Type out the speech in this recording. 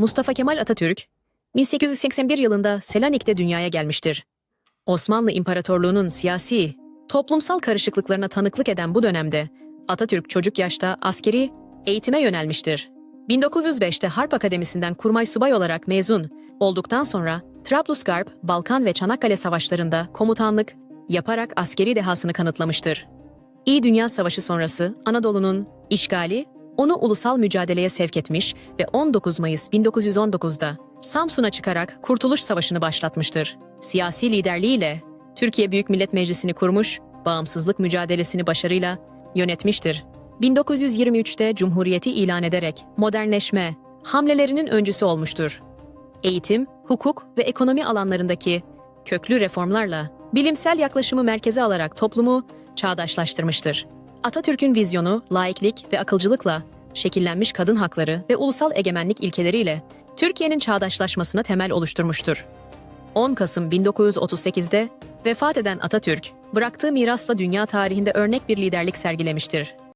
Mustafa Kemal Atatürk, 1881 yılında Selanik'te dünyaya gelmiştir. Osmanlı İmparatorluğu'nun siyasi, toplumsal karışıklıklarına tanıklık eden bu dönemde Atatürk çocuk yaşta askeri eğitime yönelmiştir. 1905'te Harp Akademisi'nden kurmay subay olarak mezun olduktan sonra Trablusgarp, Balkan ve Çanakkale savaşlarında komutanlık yaparak askeri dehasını kanıtlamıştır. İyi Dünya Savaşı sonrası Anadolu'nun işgali onu ulusal mücadeleye sevk etmiş ve 19 Mayıs 1919'da Samsun'a çıkarak Kurtuluş Savaşı'nı başlatmıştır. Siyasi liderliğiyle Türkiye Büyük Millet Meclisi'ni kurmuş, bağımsızlık mücadelesini başarıyla yönetmiştir. 1923'te Cumhuriyeti ilan ederek modernleşme hamlelerinin öncüsü olmuştur. Eğitim, hukuk ve ekonomi alanlarındaki köklü reformlarla bilimsel yaklaşımı merkeze alarak toplumu çağdaşlaştırmıştır. Atatürk'ün vizyonu, laiklik ve akılcılıkla şekillenmiş kadın hakları ve ulusal egemenlik ilkeleriyle Türkiye'nin çağdaşlaşmasına temel oluşturmuştur. 10 Kasım 1938'de vefat eden Atatürk, bıraktığı mirasla dünya tarihinde örnek bir liderlik sergilemiştir.